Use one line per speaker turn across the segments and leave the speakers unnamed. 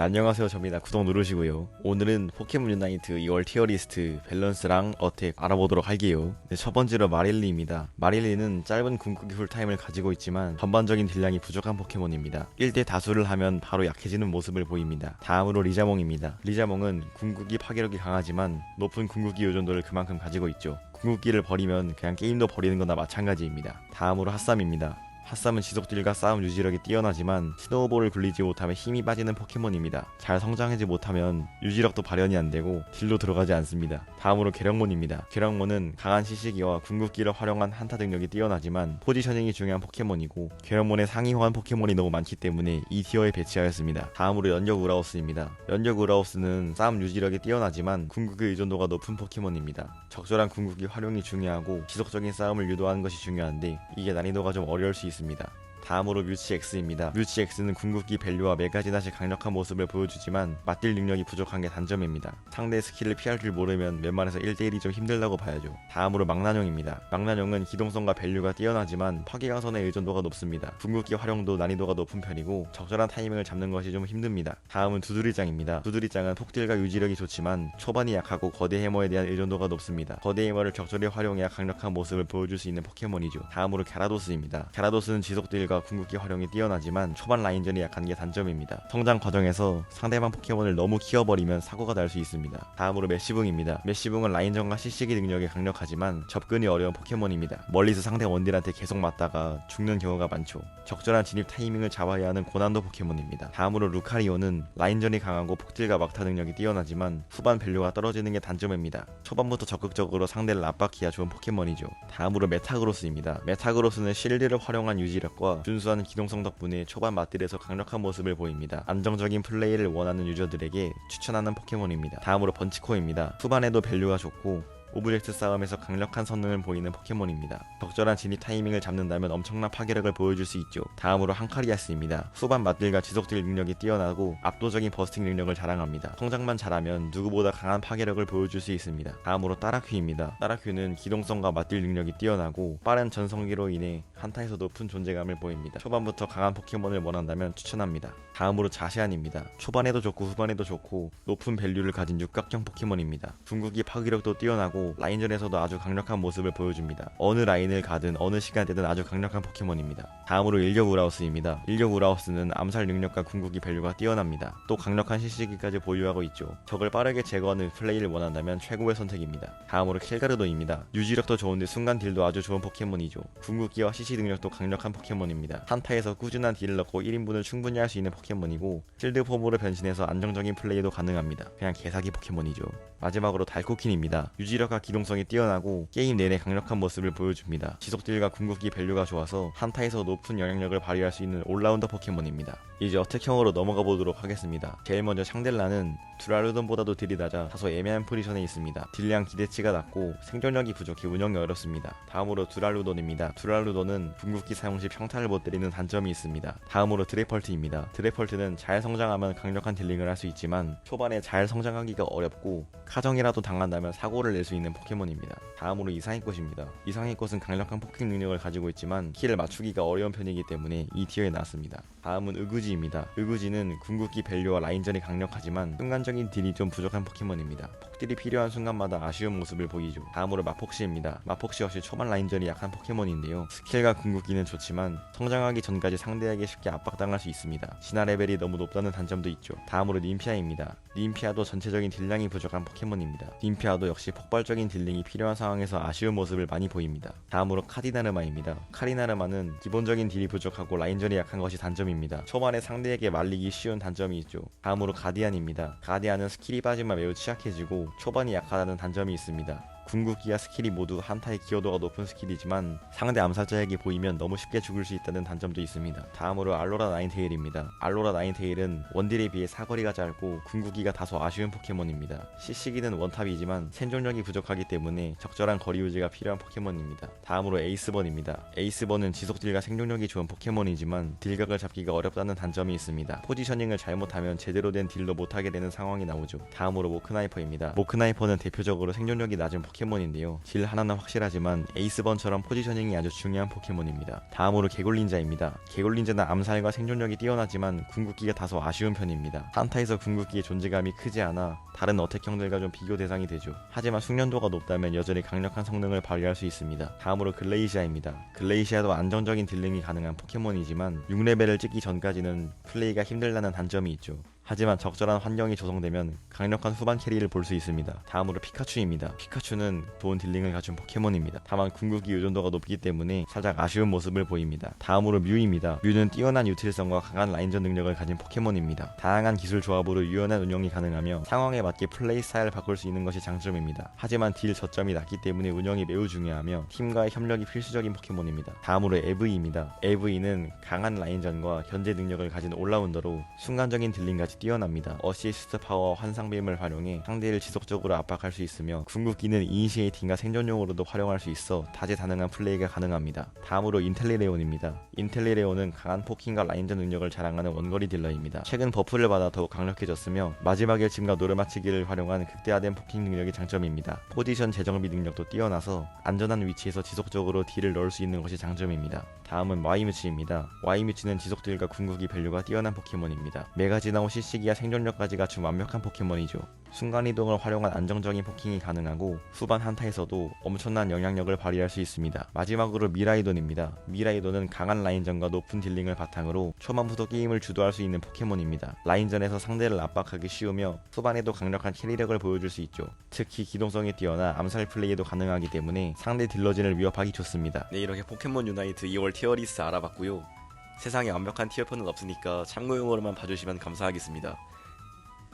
네, 안녕하세요. 접니다. 구독 누르시고요. 오늘은 포켓몬 유나이트 2월 티어리스트 밸런스랑 어택 알아보도록 할게요. 네, 첫 번째로 마릴리입니다. 마릴리는 짧은 궁극기 쿨타임을 가지고 있지만 전반적인 딜량이 부족한 포켓몬입니다. 1대 다수를 하면 바로 약해지는 모습을 보입니다. 다음으로 리자몽입니다. 리자몽은 궁극기 파괴력이 강하지만 높은 궁극기 의존도를 그만큼 가지고 있죠. 궁극기를 버리면 그냥 게임도 버리는 거나 마찬가지입니다. 다음으로 핫삼입니다 핫삼은 지속딜과 싸움 유지력이 뛰어나지만 스노우볼을 굴리지 못하면 힘이 빠지는 포켓몬입니다. 잘 성장하지 못하면 유지력도 발현이 안되고 딜도 들어가지 않습니다. 다음으로 계령몬입니다. 계령몬은 강한 시시기와 궁극기를 활용한 한타 능력이 뛰어나지만 포지셔닝이 중요한 포켓몬이고 계령몬의 상위 호환 포켓몬이 너무 많기 때문에 이 티어에 배치하였습니다. 다음으로 연력 우라우스입니다. 연력 우라우스는 싸움 유지력이 뛰어나지만 궁극기 의존도가 높은 포켓몬입니다. 적절한 궁극기 활용이 중요하고 지속적인 싸움을 유도하는 것이 중요한데 이게 난이도가 좀 어려울 수 있습니다. 다 음으로 뮤치 X입니다. 뮤치 X는 궁극기 밸류와 메가지나시 강력한 모습을 보여주지만 맞딜 능력이 부족한 게 단점입니다. 상대의 스킬을 피할 줄 모르면 웬만해서 1대1이 좀 힘들다고 봐야죠. 다음으로 망나뇽입니다. 망나뇽은 기동성과 밸류가 뛰어나지만 파괴강선의 의존도가 높습니다. 궁극기 활용도 난이도가 높은 편이고 적절한 타이밍을 잡는 것이 좀 힘듭니다. 다음은 두드리장입니다. 두드리장은 폭딜과 유지력이 좋지만 초반이 약하고 거대 해머에 대한 의존도가 높습니다. 거대 해머를 적절히 활용해야 강력한 모습을 보여줄 수 있는 포켓몬이죠. 다음으로 갸라도스입니다. 갸라도스는 지속딜 과 궁극기 활용이 뛰어나지만 초반 라인전이 약한 게 단점입니다. 성장 과정에서 상대방 포켓몬을 너무 키워버리면 사고가 날 수 있습니다. 다음으로 메시붕입니다. 메시붕은 라인전과 CC기 능력이 강력하지만 접근이 어려운 포켓몬입니다. 멀리서 상대 원딜한테 계속 맞다가 죽는 경우가 많죠. 적절한 진입 타이밍을 잡아야 하는 고난도 포켓몬입니다. 다음으로 루카리오는 라인전이 강하고 폭딜과 막타 능력이 뛰어나지만 후반 밸류가 떨어지는 게 단점입니다. 초반부터 적극적으로 상대를 압박해야 좋은 포켓몬이죠. 다음으로 메타그로스입니다. 메타그로스는 실드를 활용한 유지력과 준수한 기동성 덕분에 초반 맞딜에서 강력한 모습을 보입니다. 안정적인 플레이를 원하는 유저들에게 추천하는 포켓몬입니다. 다음으로 번치코입니다. 후반에도 밸류가 좋고 오브젝트 싸움에서 강력한 성능을 보이는 포켓몬입니다. 적절한 진입 타이밍을 잡는다면 엄청난 파괴력을 보여줄 수 있죠. 다음으로 한카리아스입니다. 후반 맞딜과 지속딜 능력이 뛰어나고 압도적인 버스팅 능력을 자랑합니다. 성장만 잘하면 누구보다 강한 파괴력을 보여줄 수 있습니다. 다음으로 따라큐입니다. 따라큐는 기동성과 맞딜 능력이 뛰어나고 빠른 전성기로 인해 한타에서 높은 존재감을 보입니다. 초반부터 강한 포켓몬을 원한다면 추천합니다. 다음으로 자시안입니다. 초반에도 좋고 후반에도 좋고 높은 밸류를 가진 육각형 포켓몬입니다. 궁극기 파괴력도 뛰어나고 라인전에서도 아주 강력한 모습을 보여줍니다. 어느 라인을 가든 어느 시간대든 아주 강력한 포켓몬입니다. 다음으로 일격 우라우스입니다. 일격 우라우스는 암살 능력과 궁극기 밸류가 뛰어납니다. 또 강력한 CC기까지 보유하고 있죠. 적을 빠르게 제거하는 플레이를 원한다면 최고의 선택입니다. 다음으로 킬가르도입니다. 유지력도 좋은데 순간 딜도 아주 좋은 포켓몬이죠. 궁극기와 CC 능력도 강력한 포켓몬입니다. 한타에서 꾸준한 딜을 넣고 1인분을 충분히 할 수 있는 포켓몬이고 실드 폼으로 변신해서 안정적인 플레이도 가능합니다. 그냥 개사기 포켓몬이죠. 마지막으로 달코킨입니다. 유지력과 기동성이 뛰어나고 게임 내내 강력한 모습을 보여줍니다. 지속 딜과 궁극기 밸류가 좋아서 한타에서 높은 영향력을 발휘할 수 있는 올라운더 포켓몬입니다. 이제 어택형으로 넘어가 보도록 하겠습니다. 제일 먼저 샹델라는 두라루돈보다도 딜이 낮아 다소 애매한 포지션에 있습니다. 딜량 기대치가 낮고 생존력이 부족해 운영이 어렵습니다. 다음으로 두랄루돈입니다. 두랄루돈은 궁극기 사용 시 평타를 못 때리는 단점이 있습니다. 다음으로 드레펄트입니다. 드레펄트는 잘 성장하면 강력한 딜링을 할 수 있지만 초반에 잘 성장하기가 어렵고 카정이라도 당한다면 사고를 낼 수 있는 포켓몬입니다. 다음으로 이상의 꽃입니다. 이상의 꽃은 강력한 폭행 능력을 가지고 있지만 키를 맞추기가 어려운 편이기 때문에 이 티어에 나왔습니다. 다음은 으그지입니다. 으그지는 궁극기 밸류와 라인전이 강력하지만 순간적인 딜이 좀 부족한 포켓몬입니다. 폭딜이 필요한 순간마다 아쉬운 모습을 보이죠. 다음으로 마폭시입니다. 마폭시 역시 초반 라인전이 약한 포켓몬인데요. 스킬과 궁극기는 좋지만 성장하기 전까지 상대에게 쉽게 압박당할 수 있습니다. 진화 레벨이 너무 높다는 단점도 있죠. 다음으로 님피아입니다. 님피아도 전체적인 딜량이 부족한 포켓몬입니다. 님피아도 역시 폭발적인 딜링이 필요한 상황에서 아쉬운 모습을 많이 보입니다. 다음으로 카디나르마입니다. 카리나르마는 기본적인 딜이 부족하고 라인전이 약한 것이 단점입니다. 초반에 상대에게 말리기 쉬운 단점이 있죠. 다음으로 가디안입니다. 가디안은 스킬이 빠지면 매우 취약해지고 초반이 약하다는 단점이 있습니다. 궁극기와 스킬이 모두 한타의 기여도가 높은 스킬이지만 상대 암살자에게 보이면 너무 쉽게 죽을 수 있다는 단점도 있습니다. 다음으로 알로라 나인테일입니다. 알로라 나인테일은 원딜에 비해 사거리가 짧고 궁극기가 다소 아쉬운 포켓몬입니다. CC기는 원탑이지만 생존력이 부족하기 때문에 적절한 거리 유지가 필요한 포켓몬입니다. 다음으로 에이스번입니다. 에이스번은 지속딜과 생존력이 좋은 포켓몬이지만 딜각을 잡기가 어렵다는 단점이 있습니다. 포지셔닝을 잘못하면 제대로 된 딜도 못하게 되는 상황이 나오죠. 다음으로 모크나이퍼입니다. 모크나이퍼는 대표적으로 생존력이 낮은 포켓몬 포켓몬인데요. 질 하나는 확실하지만 에이스번처럼 포지셔닝이 아주 중요한 포켓몬입니다. 다음으로 개굴린자입니다. 개굴린자는 암살과 생존력이 뛰어나지만 궁극기가 다소 아쉬운 편입니다. 한타에서 궁극기의 존재감이 크지 않아 다른 어택형들과 좀 비교 대상이 되죠. 하지만 숙련도가 높다면 여전히 강력한 성능을 발휘할 수 있습니다. 다음으로 글레이시아입니다. 글레이시아도 안정적인 딜링이 가능한 포켓몬이지만 6레벨을 찍기 전까지는 플레이가 힘들다는 단점이 있죠. 하지만 적절한 환경이 조성되면 강력한 후반 캐리를 볼 수 있습니다. 다음으로 피카츄입니다. 피카츄는 좋은 딜링을 갖춘 포켓몬입니다. 다만 궁극기 의존도가 높기 때문에 살짝 아쉬운 모습을 보입니다. 다음으로 뮤입니다. 뮤는 뛰어난 유틸성과 강한 라인전 능력을 가진 포켓몬입니다. 다양한 기술 조합으로 유연한 운영이 가능하며 상황에 맞게 플레이 스타일을 바꿀 수 있는 것이 장점입니다. 하지만 딜 저점이 낮기 때문에 운영이 매우 중요하며 팀과의 협력이 필수적인 포켓몬입니다. 다음으로 EV입니다. EV는 강한 라인전과 견제 능력을 가진 올라운더로 순간적인 딜링까지 뛰어납니다. 어시스트 파워 환상빔을 활용해 상대를 지속적으로 압박할 수 있으며 궁극기는 이니시에이팅과 생존용으로도 활용할 수 있어 다재다능한 플레이가 가능합니다. 다음으로 인텔리레온입니다. 인텔리레온은 강한 포킹과 라인전 능력을 자랑하는 원거리 딜러입니다. 최근 버프를 받아 더욱 강력해졌으며 마지막 일침과 노래맞추기를 활용한 극대화된 포킹 능력이 장점입니다. 포지션 재정비 능력도 뛰어나서 안전한 위치에서 지속적으로 딜을 넣을 수 있는 것이 장점입니다. 다음은 와이뮤치입니다. 와이뮤치는 지속 딜과 궁극기 밸류가 뛰어난 포켓몬입니다. 메가지나오 CC 기와 생존력까지 갖춘 완벽한 포켓몬이죠. 순간이동을 활용한 안정적인 포킹이 가능하고 후반 한타에서도 엄청난 영향력을 발휘할 수 있습니다. 마지막으로 미라이돈입니다. 미라이돈은 강한 라인전과 높은 딜링을 바탕으로 초반부터 게임을 주도할 수 있는 포켓몬입니다. 라인전에서 상대를 압박하기 쉬우며 후반에도 강력한 캐리력을 보여줄 수 있죠. 특히 기동성이 뛰어나 암살 플레이도 가능하기 때문에 상대 딜러진을 위협하기 좋습니다. 네 이렇게 포켓몬 유나이트 2월 티어리스트 알아봤고요. 세상에 완벽한 티어표는 없으니까 참고용으로만 봐주시면 감사하겠습니다.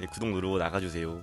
네 구독 누르고 나가주세요.